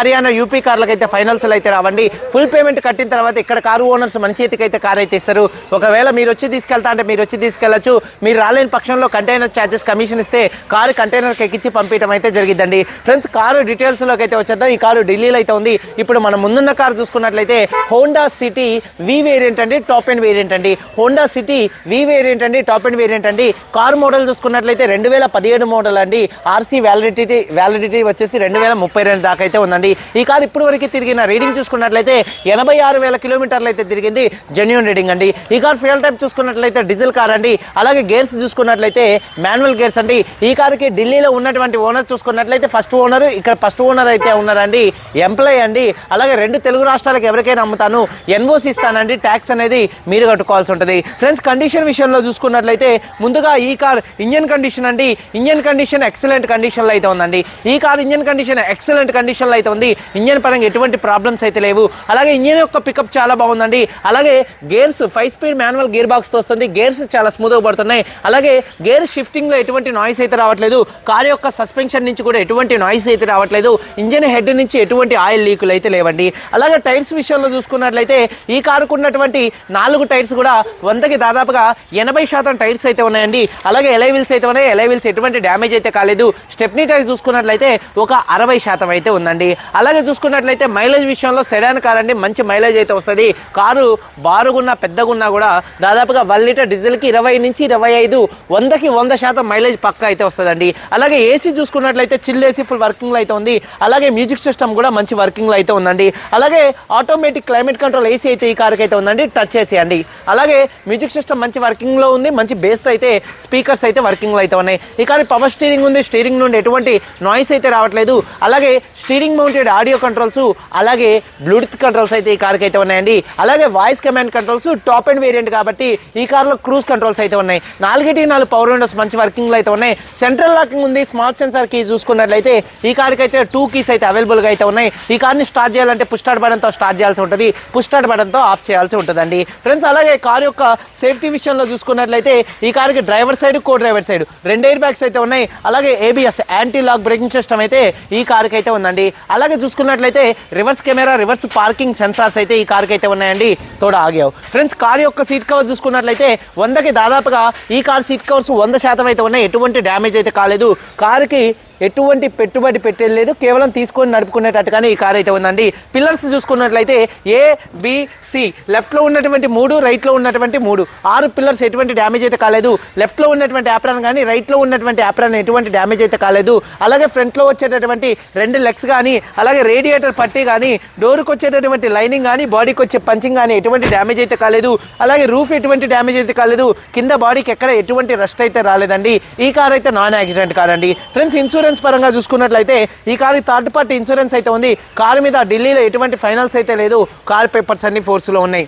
Haryana UP కార్లకు అయితే finals అయితే రావండి. ఫుల్ పేమెంట్ కట్టిన తర్వాత ఇక్కడ కారు ఓనర్స్ మన చేతికి అయితే కార్ అయితే ఇస్తారు ఒకవేళ మీరు వచ్చి తీసుకెళ్తా అంటే మీరు వచ్చి తీసుకెళ్ళొచ్చు మీరు రాలేని పక్షంలో కంటైనర్ ఛార్జెస్ కమిషన్ ఇస్తే కారు కంటైనర్కి ఎక్కించి పంపించడం అయితే జరిగిద్దండి. ఫ్రెండ్స్ కారు డీటెయిల్స్లోకి అయితే వచ్చేద్దాం. ఈ కారు ఢిల్లీలో అయితే ఉంది. ఇప్పుడు మనం ముందున్న కారు చూసుకున్నట్లయితే హోండా సిటీ వి వేరియంట్ అండి టాప్ అండ్ వేరియంట్ అండి. హోండా సిటీ వి వేరియంట్ అండి టాప్ అండ్ వేరియంట్ అండి. కారు మోడల్ చూసుకున్నట్లయితే రెండు వేల పదిహేడు మోడల్ అండి. ఆర్సీ వ్యాలిడిటీ వ్యాలిడిటీ వచ్చేసి రెండు వేల ముప్పై రెండు దాకా అయితే ఉందండి. ఈ కారు ఇప్పుడు వరకు తిరిగిన రీడింగ్ చూసుకున్నట్లయితే ఎనభై ఆరు వేల కిలోమీటర్లు అయితే తిరిగింది జెన్యున్ రీడింగ్ అండి. ఈ కార్ ఫ్యూయల్ టైప్ చూసుకున్నట్లయితే డీజిల్ కార్ అండి. అలాగే గేర్స్ చూసుకున్నట్లయితే మాన్యువల్ గేర్స్ అండి. ఈ కారుకి ఢిల్లీలో ఉన్నటువంటి ఓనర్ చూసుకున్నట్లయితే ఫస్ట్ ఓనర్ ఇక్కడ ఫస్ట్ ఓనర్ అయితే ఉన్నారండి. ఎంప్లాయ్ అండి. అలాగే రెండు తెలుగు రాష్ట్రాలకు ఎవరికైనా అమ్ముతాను. ఎన్ఓసి ఇస్తానండి. ట్యాక్స్ అనేది మీరు కట్టుకోవాల్సి ఉంటుంది. ఫ్రెండ్స్ కండిషన్ విషయంలో చూసుకున్నట్లయితే ముందుగా ఈ కార్ ఇంజన్ కండిషన్ అండి. ఇంజన్ కండిషన్ ఎక్సలెంట్ కండిషన్లో అయితే ఉందండి. ఈ కార్ ఇంజన్ కండిషన్ ఎక్సలెంట్ కండిషన్లో అయితే ఉంది. ఇంజన్ పరంగా ఎటువంటి ప్రాబ్లమ్స్ అయితే లేవు. అలాగే ఇంజన్ యొక్క పికప్ చాలా బాగుందండి. అలాగే gears five speed manual gear బాక్స్తో వస్తుంది. గేర్స్ చాలా స్మూత్గా పడుతున్నాయి. అలాగే గేర్ షిఫ్టింగ్లో ఎటువంటి నాయిస్ అయితే రావట్లేదు. కార్ యొక్క సస్పెన్షన్ నుంచి కూడా ఎటువంటి నాయిస్ అయితే రావట్లేదు. ఇంజన్ హెడ్ నుంచి ఎటువంటి ఆయిల్ లీకులు అయితే లేవండి. అలాగే టైర్స్ విషయంలో చూసుకున్నట్లయితే ఈ కారుకు ఉన్నటువంటి నాలుగు టైర్స్ కూడా వందకి దాదాపుగా ఎనభై శాతం టైర్స్ అయితే ఉన్నాయండి. అలాగే ఎలైవిల్స్ అయితే ఉన్నాయి. ఎలైవిల్స్ ఎటువంటి డ్యామేజ్ అయితే కాలేదు. స్టెప్నీ టైర్స్ చూసుకున్నట్లయితే ఒక అరవై శాతం అయితే ఉందండి. అలాగే చూసుకున్నట్లయితే మైలేజ్ విషయంలో సెడాన్ కార్ అండి మంచి మైలేజ్ అయితే వస్తుంది. కారు బారుగున్నా పెద్దగున్నా కూడా దాదాపుగా వన్ లీటర్ డీజిల్కి ఇరవై నుంచి ఇరవై ఐదు వందకి వంద శాతం మైలేజ్ పక్క అయితే వస్తుందండి. అలాగే ఏసీ చూసుకున్నట్లయితే చిల్ ఏసీ ఫుల్ వర్కింగ్లో అయితే ఉంది. అలాగే మ్యూజిక్ సిస్టమ్ కూడా మంచి వర్కింగ్లో అయితే ఉందండి. అలాగే ఆటోమేటిక్ క్లైమేట్ కంట్రోల్ ఏసీ అయితే ఈ కార్కి అయితే ఉందండి టచ్ ఏసీ అండి. అలాగే మ్యూజిక్ సిస్టమ్ మంచి వర్కింగ్లో ఉంది మంచి బేస్తో అయితే స్పీకర్స్ అయితే వర్కింగ్లో అయితే ఉన్నాయి. ఈ కారు పవర్ స్టీరింగ్ ఉంది స్టీరింగ్ నుండి ఎటువంటి నాయిస్ అయితే రావట్లేదు. అలాగే స్టీరింగ్ మౌంటెడ్ ఆడియో కంట్రోల్స్ అలాగే బ్లూటూత్ కంట్రోల్స్ అయితే ఈ కార్కి అయితే ఉన్నాయండి. అలాగే voice command controls top end variant కాబట్టి ఈ కార్లో క్రూజ్ కంట్రోల్స్ అయితే ఉన్నాయి. నాలుగిటి నాలుగు పవర్ విండోస్ మంచి వర్కింగ్లో అయితే ఉన్నాయి. సెంట్రల్ లాకింగ్ ఉంది స్మార్ట్ సెన్సార్ కీ చూసుకున్నట్లయితే ఈ కార్కి అయితే టూ కీస్ అయితే అవైలబుల్గా అయితే ఉన్నాయి. ఈ కార్ని స్టార్ట్ చేయాలంటే పుష్ బటన్తో స్టార్ట్ చేయాల్సి ఉంటుంది. పుష్ బటన్తో ఆఫ్ చేయాల్సి ఉంటుందండి. ఫ్రెండ్స్ అలాగే కార్ యొక్క సేఫ్టీ విషయంలో చూసుకున్నట్లయితే ఈ కార్కి driver side co driver side రెండు ఎయిర్ బ్యాగ్స్ అయితే ఉన్నాయి. అలాగే ABS anti lock braking system అయితే ఈ కార్కి అయితే ఉందండి. అలాగే చూసుకున్నట్లయితే reverse camera reverse parking sensors అయితే ఈ కార్కి అయితే ఉన్నాయండి. తోడ ఆగావు. ఫ్రెండ్స్ కార్ యొక్క సీట్ కవర్ చూసుకున్నట్లయితే వందకి దాదాపుగా ఈ కార్ సీట్ కవర్స్ వంద శాతం అయితే ఉన్నాయి. ఎటువంటి డ్యామేజ్ అయితే కాలేదు. కార్కి ఎటువంటి పెట్టుబడి పెట్టేది లేదు. కేవలం తీసుకొని నడుపుకునేటట్టుగానే ఈ కార్ అయితే ఉందండి. పిల్లర్స్ చూసుకున్నట్లయితే ఏ బిసి లెఫ్ట్ లెఫ్ట్లో ఉన్నటువంటి మూడు రైట్లో ఉన్నటువంటి మూడు. ఆరు పిల్లర్స్ ఎటువంటి డ్యామేజ్ అయితే కాలేదు. లెఫ్ట్లో ఉన్నటువంటి యాప్రాన్ కానీ రైట్లో ఉన్నటువంటి యాప్రాన్ ఎటువంటి డ్యామేజ్ అయితే కాలేదు. అలాగే ఫ్రంట్లో వచ్చేటటువంటి రెండు లెగ్స్ కానీ అలాగే రేడియేటర్ పట్టి కానీ డోర్కి వచ్చేటటువంటి లైనింగ్ కానీ బాడీకి వచ్చే పంచింగ్ కానీ ఎటువంటి డ్యామేజ్ అయితే కాలేదు. అలాగే రూఫ్ ఎటువంటి డ్యామేజ్ అయితే కాలేదు. కింద బాడీకి ఎక్కడ ఎటువంటి రస్ట్ అయితే రాలేదండి. ఈ కార్ అయితే నాన్ యాక్సిడెంట్ కాదండి ఫ్రెండ్స్ ఇన్సూరెన్స్ పరంగా చూసుకున్నట్లయితే ఈ కారు థర్డ్ పార్టీ ఇన్సూరెన్స్ అయితే ఉంది. కారు మీద ఢిల్లీలో ఎటువంటి ఫైనల్స్ అయితే లేదు. కార్ పేపర్స్ అన్ని ఫోర్స్లో ఉన్నాయి.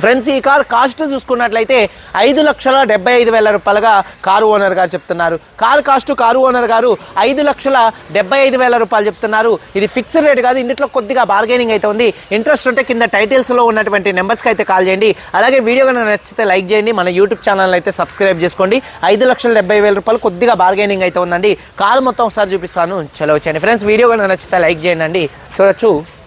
ఫ్రెండ్స్ ఈ కార్ కాస్ట్ చూసుకున్నట్లయితే ఐదు లక్షల డెబ్బై ఐదు వేల రూపాయలుగా కారు ఓనర్ గారు చెప్తున్నారు. కారు కాస్ట్ కారు ఓనర్ గారు ఐదు లక్షల డెబ్బై ఐదు వేల రూపాయలు చెప్తున్నారు. ఇది ఫిక్స్డ్ రేట్ కాదు ఇంట్లో కొద్దిగా బార్గెనింగ్ అయితే ఉంది. ఇంట్రెస్ట్ ఉంటే కింద టైటిల్స్లో ఉన్నటువంటి నెంబర్స్కి అయితే కాల్ చేయండి. అలాగే వీడియో కనుక నచ్చితే లైక్ చేయండి. మన యూట్యూబ్ ఛానల్ అయితే సబ్స్క్రైబ్ చేసుకోండి. ఐదు లక్షల డెబ్బై వేల రూపాయలు కొద్దిగా బార్గెనింగ్ అయితే ఉందండి. కారు మొత్తం ఒకసారి చూపిస్తాను. చలో వచ్చేయండి ఫ్రెండ్స్ వీడియో కనుక నచ్చితే లైక్ చేయండి. చూడొచ్చు.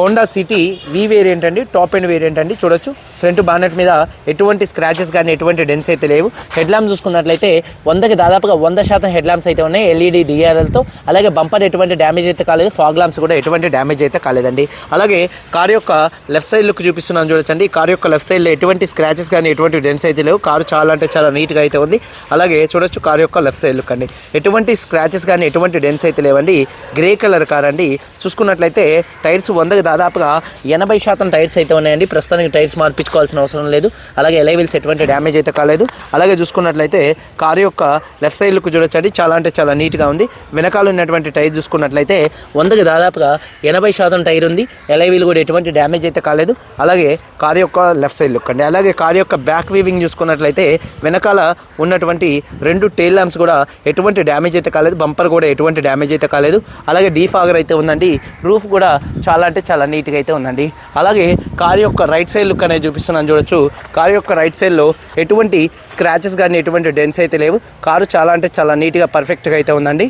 హోండా సిటీ వి వేరియంట్ అండి టాప్ ఎండ్ వేరియంట్ అండి. చూడొచ్చు. ఫ్రంట్ బానెట్ మీద ఎటువంటి స్క్రాచెస్ కానీ ఎటువంటి డెన్స్ అయితే లేవు. హెడ్ ల్యాంప్ చూసుకున్నట్లయితే వందకి దాదాపుగా వంద శాతం హెడ్ ల్యాంప్స్ అయితే ఉన్నాయి ఎల్ఈడి డిఆర్ఎల్తో అలాగే బంపర్ ఎటువంటి డ్యామేజ్ అయితే కాలేదు. ఫాగ్ ల్యాంప్స్ కూడా ఎటువంటి డ్యామేజ్ అయితే కాలేదండి. అలాగే కార్ యొక్క లెఫ్ట్ సైడ్ లుక్ చూపిస్తున్నాను చూడొచ్చండి. కార్ యొక్క లెఫ్ట్ సైడ్లో ఎటువంటి స్క్రాచెస్ కానీ ఎటువంటి డెన్స్ అయితే లేవు. కారు చాలా అంటే చాలా నీట్గా అయితే ఉంది. అలాగే చూడొచ్చు కార్ యొక్క లెఫ్ట్ సైడ్ లుక్ అండి. ఎటువంటి స్క్రాచెస్ కానీ ఎటువంటి డెన్స్ అయితే లేవండి. గ్రే కలర్ కార్ అండి. చూసుకున్నట్లయితే టైర్స్ వందకి దాదాపుగా ఎనభై శాతం టైర్స్ అయితే ఉన్నాయండి. ప్రస్తుతానికి టైర్స్ మార్పించు పట్టించుకోవాల్సిన అవసరం లేదు. అలాగే ఎలై వీల్స్ ఎటువంటి డ్యామేజ్ అయితే కాలేదు. అలాగే చూసుకున్నట్లయితే కారు యొక్క లెఫ్ట్ సైడ్ లుక్ చూడొచ్చండి. చాలా అంటే చాలా నీట్గా ఉంది. వెనకాల ఉన్నటువంటి టైర్ చూసుకున్నట్లయితే వందకి దాదాపుగా ఎనభై శాతం టైర్ ఉంది. ఎలై వీల్ కూడా ఎటువంటి డ్యామేజ్ అయితే కాలేదు. అలాగే కారు యొక్క లెఫ్ట్ సైడ్ లుక్ అండి. అలాగే కారు యొక్క బ్యాక్ వీవింగ్ చూసుకున్నట్లయితే వెనకాల ఉన్నటువంటి రెండు టైల్ ల్యాంప్స్ కూడా ఎటువంటి డ్యామేజ్ అయితే కాలేదు. బంపర్ కూడా ఎటువంటి డ్యామేజ్ అయితే కాలేదు. అలాగే డీఫాగర్ అయితే ఉందండి. రూఫ్ కూడా చాలా అంటే చాలా నీట్గా అయితే ఉందండి. అలాగే కార్ యొక్క రైట్ సైడ్ లుక్ అనేది చూపి చూపిస్తున్నాను చూడొచ్చు. కారు యొక్క రైట్ సైడ్లో ఎటువంటి స్క్రాచెస్ కానీ ఎటువంటి డెన్స్ అయితే లేవు. కారు చాలా అంటే చాలా నీట్గా పర్ఫెక్ట్గా అయితే ఉందండి.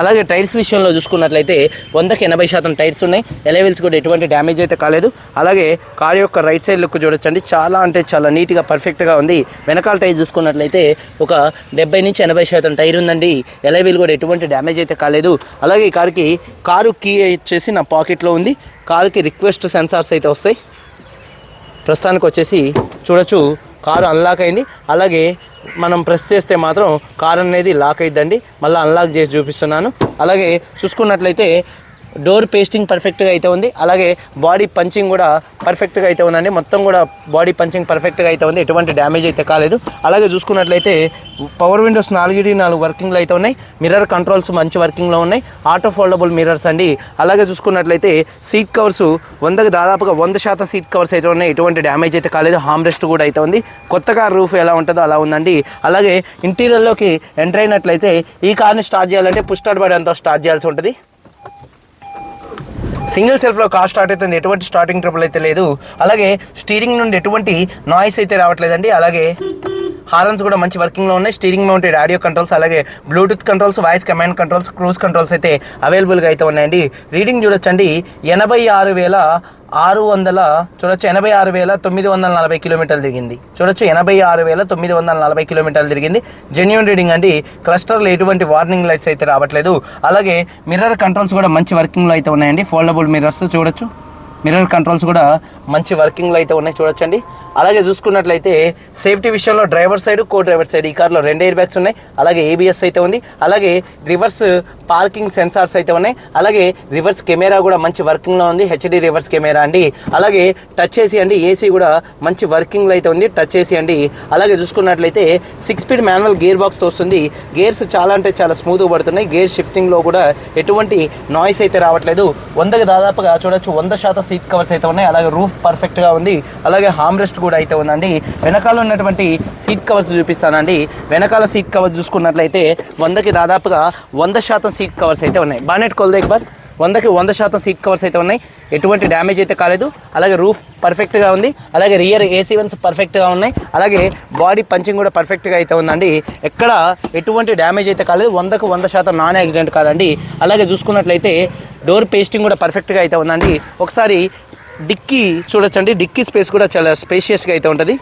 అలాగే టైర్స్ విషయంలో చూసుకున్నట్లయితే వందకి ఎనభై శాతం టైర్స్ ఉన్నాయి. ఎలెవెల్స్ కూడా ఎటువంటి డ్యామేజ్ అయితే కాలేదు. అలాగే కారు యొక్క రైట్ సైడ్ లుక్ చూడొచ్చండి. చాలా అంటే చాలా నీట్గా పర్ఫెక్ట్గా ఉంది. వెనకాల టైర్ చూసుకున్నట్లయితే ఒక డెబ్బై నుంచి ఎనభై శాతం టైర్ ఉందండి. ఎలెవెల్ కూడా ఎటువంటి డ్యామేజ్ అయితే కాలేదు. అలాగే ఈ కారుకి కారు కీ వచ్చేసి నా పాకెట్లో ఉంది. కారుకి రిక్వెస్ట్ సెన్సార్స్ అయితే వస్తాయి. ప్రస్తుతానికి వచ్చేసి చూడొచ్చు కారు అన్లాక్ అయింది. అలాగే మనం ప్రెస్ చేస్తే మాత్రం కార్ అనేది లాక్ అయిద్దండి. మళ్ళీ అన్లాక్ చేసి చూపిస్తున్నాను. అలాగే చూసుకున్నట్లయితే డోర్ పేస్టింగ్ పర్ఫెక్ట్గా అయితే ఉంది. అలాగే బాడీ పంచింగ్ కూడా పర్ఫెక్ట్గా అయితే ఉందండి. మొత్తం కూడా బాడీ పంచింగ్ పర్ఫెక్ట్గా అయితే ఉంది. ఎటువంటి డ్యామేజ్ అయితే కాలేదు. అలాగే చూసుకున్నట్లయితే పవర్ విండోస్ నాలుగుడి నాలుగు వర్కింగ్లో అయితే ఉన్నాయి. మిర్రర్ కంట్రోల్స్ మంచి వర్కింగ్లో ఉన్నాయి. ఆటో ఫోల్డబుల్ మిర్రర్స్ అండి. అలాగే చూసుకున్నట్లయితే సీట్ కవర్స్ వందకు దాదాపుగా వంద శాతం సీట్ కవర్స్ అయితే ఉన్నాయి. ఎటువంటి డ్యామేజ్ అయితే కాలేదు. హామ్ రెస్ట్ కూడా అయితే ఉంది. కొత్త కార్ రూఫ్ ఎలా ఉంటుందో అలా ఉందండి. అలాగే ఇంటీరియర్లోకి ఎంటర్ అయినట్లయితే ఈ కార్ని స్టార్ట్ చేయాలంటే పుష్ స్టార్ట్ స్టార్ట్ చేయాల్సి ఉంటుంది. సింగిల్ సెల్ఫ్లో కార్ స్టార్ట్ అవుతుంది. ఎటువంటి స్టార్టింగ్ ట్రబుల్ అయితే లేదు. అలాగే స్టీరింగ్ నుండి ఎటువంటి నాయిస్ అయితే రావట్లేదండి. అలాగే హారన్స్ కూడా మంచి వర్కింగ్లో ఉన్నాయి. స్టీరింగ్ మౌంటెడ్ ఆడియో కంట్రోల్స్ అలాగే Bluetooth controls voice command controls cruise controls అయితే అవైలబుల్గా అయితే ఉన్నాయండి. రీడింగ్ చూడొచ్చండి. ఎనభై ఆరు వేల ఆరు వందల చూడొచ్చు ఎనభై ఆరు వేల తొమ్మిది వందల నలభై కిలోమీటర్లు తిరిగింది. చూడొచ్చు ఎనభై ఆరు వేల తొమ్మిది వందల నలభై కిలోమీటర్లు తిరిగింది. జెన్యున్ రీడింగ్ అండి. క్లస్టర్లో ఎటువంటి వార్నింగ్ లైట్స్ అయితే రావట్లేదు. అలాగే మిర్రర్ కంట్రోల్స్ కూడా మంచి వర్కింగ్లో అయితే ఉన్నాయండి. ఫోల్డబుల్ మిర్రర్స్ చూడొచ్చు. మిర్రర్ కంట్రోల్స్ కూడా మంచి వర్కింగ్లో అయితే ఉన్నాయి చూడొచ్చండి. అలాగే చూసుకున్నట్లయితే సేఫ్టీ విషయంలో driver side co driver side ఈ కార్లో రెండు ఎయిర్ బ్యాగ్స్ ఉన్నాయి. అలాగే ఏబిఎస్ అయితే ఉంది. అలాగే రివర్స్ పార్కింగ్ సెన్సార్స్ అయితే ఉన్నాయి. అలాగే రివర్స్ కెమెరా కూడా మంచి వర్కింగ్లో ఉంది. హెచ్డి రివర్స్ కెమెరా అండి. అలాగే టచ్ ఏసీ అండి. ఏసీ కూడా మంచి వర్కింగ్లో అయితే ఉంది. టచ్ ఏసీ అండి. అలాగే చూసుకున్నట్లయితే సిక్స్ స్పీడ్ మాన్యువల్ గేర్ బాక్స్తో వస్తుంది గేర్స్ చాలా అంటే చాలా స్మూత్గా పడుతున్నాయి. గేర్ షిఫ్టింగ్లో కూడా ఎటువంటి నాయిస్ అయితే రావట్లేదు. వందకి దాదాపుగా చూడొచ్చు. వంద శాతం సీట్ కవర్స్ అయితే ఉన్నాయి. అలాగే రూఫ్ పర్ఫెక్ట్గా ఉంది. అలాగే హామ్ రెస్ట్ కూడా అయితే ఉందండి. వెనకాల ఉన్నటువంటి సీట్ కవర్స్ చూపిస్తానండి. వెనకాల సీట్ కవర్స్ చూసుకున్నట్లయితే వందకి దాదాపుగా వంద శాతం సీట్ కవర్స్ అయితే ఉన్నాయి. బానెట్ కొలదే బార్ వందకి వంద శాతం సీట్ కవర్స్ అయితే ఉన్నాయి. ఎటువంటి డ్యామేజ్ అయితే కాలేదు. అలాగే రూఫ్ పర్ఫెక్ట్గా ఉంది. అలాగే రియర్ ఏసీ వన్స్ పర్ఫెక్ట్గా ఉన్నాయి. అలాగే బాడీ పంచింగ్ కూడా పర్ఫెక్ట్గా అయితే ఉందండి. ఎక్కడ ఎటువంటి డ్యామేజ్ అయితే కాలేదు. వందకు వంద శాతం నాన్ యాక్సిడెంట్ కాదండి. అలాగే చూసుకున్నట్లయితే డోర్ పేస్టింగ్ కూడా పర్ఫెక్ట్గా అయితే ఉందండి. ఒకసారి డిక్కీ చూడొచ్చండి. డిక్కీ స్పేస్ కూడా చాలా స్పేషియస్గా అయితే ఉంటుంది.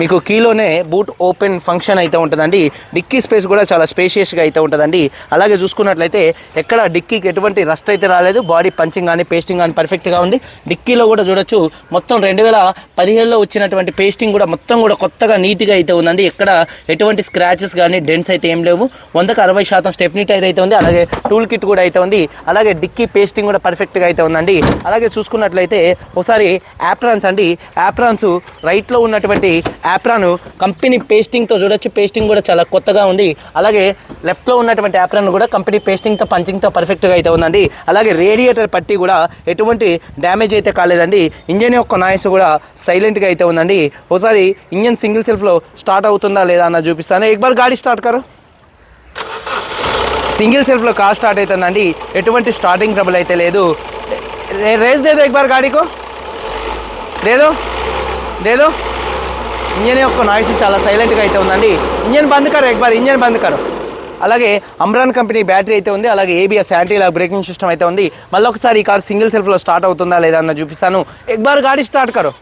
మీకు కీలోనే బూట్ ఓపెన్ ఫంక్షన్ అయితే ఉంటుందండి. డిక్కీ స్పేస్ కూడా చాలా స్పేషియస్గా అయితే ఉంటుందండి. అలాగే చూసుకున్నట్లయితే ఎక్కడ డిక్కీకి ఎటువంటి రస్ట్ అయితే రాలేదు. బాడీ పంచింగ్ కానీ పేస్టింగ్ కానీ పర్ఫెక్ట్గా ఉంది. డిక్కీలో కూడా చూడొచ్చు. మొత్తం రెండు వేల పదిహేడులో వచ్చినటువంటి పేస్టింగ్ కూడా మొత్తం కూడా కొత్తగా నీట్గా అయితే ఉందండి. ఎక్కడ ఎటువంటి స్క్రాచెస్ కానీ డెంట్స్ అయితే ఏం లేవు. వందకు అరవై శాతం స్టెప్ నీట్ అయితే ఉంది. అలాగే టూల్ కిట్ కూడా అయితే ఉంది. అలాగే డిక్కీ పేస్టింగ్ కూడా పర్ఫెక్ట్గా అయితే ఉందండి. అలాగే చూసుకున్నట్లయితే ఒకసారి యాప్రాన్స్ అండి. యాప్రాన్స్ రైట్లో ఉన్నటువంటి యాప్రాన్ కంపెనీ పేస్టింగ్తో చూడొచ్చు. పేస్టింగ్ కూడా చాలా కొత్తగా ఉంది. అలాగే లెఫ్ట్లో ఉన్నటువంటి యాప్రాన్ కూడా కంపెనీ పేస్టింగ్తో పంచింగ్తో పర్ఫెక్ట్గా అయితే ఉందండి. అలాగే రేడియేటర్ పట్టి కూడా ఎటువంటి డ్యామేజ్ అయితే కాలేదండి. ఇంజన్ యొక్క నాయిస్ కూడా సైలెంట్గా అయితే ఉందండి. ఒకసారి ఇంజన్ సింగిల్ సెల్ఫ్లో స్టార్ట్ అవుతుందా లేదా అన్న చూపిస్తాను. ఎక్బార్ గాడి స్టార్ట్ కారు. సింగిల్ సెల్ఫ్లో కార్ స్టార్ట్ అవుతుందండి. ఎటువంటి స్టార్టింగ్ ట్రబుల్ అయితే లేదు. రేస్ లేదు ఎక్బార్ గాడీకు. లేదు లేదు ఇంజన్ యొక్క నాయిస్ చాలా సైలెంట్గా అయితే ఉందండి. ఇంజన్ బంద్ కరు ఎక్బార్ ఇంజన్ బంద్ కరు. అలాగే అమ్రాన్ కంపెనీ బ్యాటరీ అయితే ఉంది అలాగే ABS anti lock braking system అయితే ఉంది. మళ్ళీ ఒకసారి ఈ కార్ సింగిల్ సెల్ఫ్లో స్టార్ట్ అవుతుందా లేదా అన్న చూపిస్తాను. ఎక్బార్ గాడి స్టార్ట్ కారు.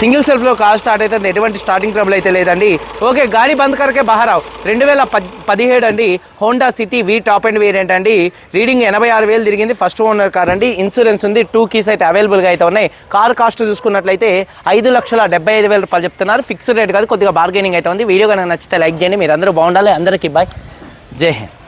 సింగిల్ సెల్ఫ్లో కార్ స్టార్ట్ అయితే ఎటువంటి స్టార్టింగ్ ట్రబుల్ అయితే లేదండి. ఓకే గాడి బంద్ కరకే బహారావు. రెండు వేల పద్ పదిహేడు అండి. Honda city V top end variant అండి. రీడింగ్ ఎనభై ఆరు వేలు తిరిగింది. ఫస్ట్ ఓనర్ కార్ అండి. ఇన్సూరెన్స్ ఉంది. టూ కీస్ అయితే అవైలబుల్గా అయితే ఉన్నాయి. కార్ కాస్ట్ చూసుకున్నట్లయితే ఐదు లక్షల డెబ్బై ఐదు వేల రూపాయలు చెప్తున్నారు. ఫిక్స్డ్ రేట్ కాదు కొద్దిగా బార్గెనింగ్ అయితే ఉంది. వీడియో కనుక నచ్చితే లైక్ చేయండి. మీరు అందరూ బాగుండాలి. అందరికీ బాయ్ జై హింద్.